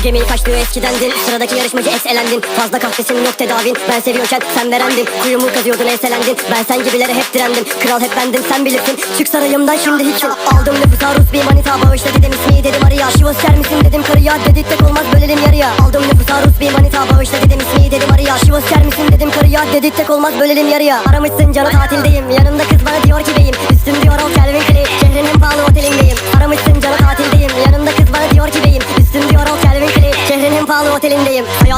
O gemiyi kaçtığı eskidendin Sıradaki yarışmacı es elendin Fazla kahvesin yok tedavin. Ben seviyorken sen verendin Kuyumu kazıyordun enselendin Ben sen gibilere hep direndim. Kral hep bendim sen bilirsin. Çık sarayımdan şimdi hiç yok. Aldım nüfusa Rus bir manita Bağışla dedim ismi dedim araya Şivos ser misin? dedim. Karıya Dedik tek olmaz bölelim yarıya. Aldım nüfusa Rus bir manita Bağışla dedim ismi dedim araya Şivos ser misin? dedim. Karıya Dedik tek olmaz bölelim yarıya. Aramışsın canı tatildeyim. Yanımda kız bana diyor ki beyim Üstüm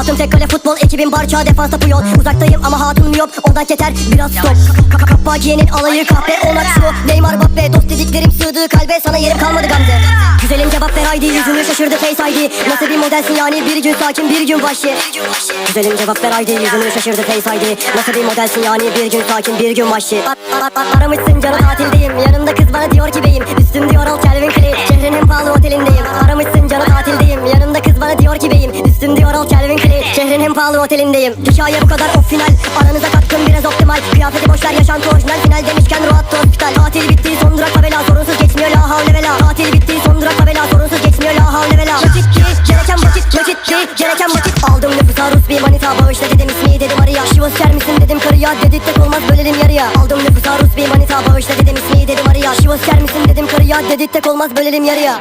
Hayatım tek kale futbol ekibim barça defansta puyol Uzaktayım ama hatun yok ondan keter. Biraz stop Kapakiye'nin alayı kahpe onak su Neymar Bappe dost dediklerim sığdığı kalbe Sana yerim kalmadı Gamze. Güzelim cevap ver haydi yüzünü şaşırdı face ID Nasıl bir modelsin yani bir gün sakin bir gün vahşi. Güzelim cevap ver haydi yüzünü şaşırdı face ID Nasıl bir modelsin yani bir gün sakin bir gün vahşi. Ar- ar- ar- Aramışsın canı tatildeyim. Yanımda kız bana diyor ki beyim Üstüm diyor al Calvin Klein Şehrin en pahalı otelindeyim. Aramışsın canı tatildeyim. Yanımda kız bana diyor ki beyim Üstüm diyor al Calvin Şehrin en pahalı otelindeyim. Hikaye bu kadar of final. Aranıza katkım biraz optimal. Kıyafeti boşver yaşantı orijinal. Final demişken rahat hospital. Tatil bitti son durak tabela. Sorunsuz geçmiyor la havle vela. Tatil bitti son durak tabela. Sorunsuz geçmiyor la havle vela. Nakitti gereken vakit nakitti gereken vakit Aldım nüfusa Rus bir manita Bağışla dedim ismi dedim araya. Şivos ser misin dedim karıya. Dedik tek olmaz bölelim yarıya. Aldım nüfusa Rus bir manita Bağışla dedim ismi dedim araya. Şivos ser misin dedim karıya. Dedik tek olmaz bölelim yarıya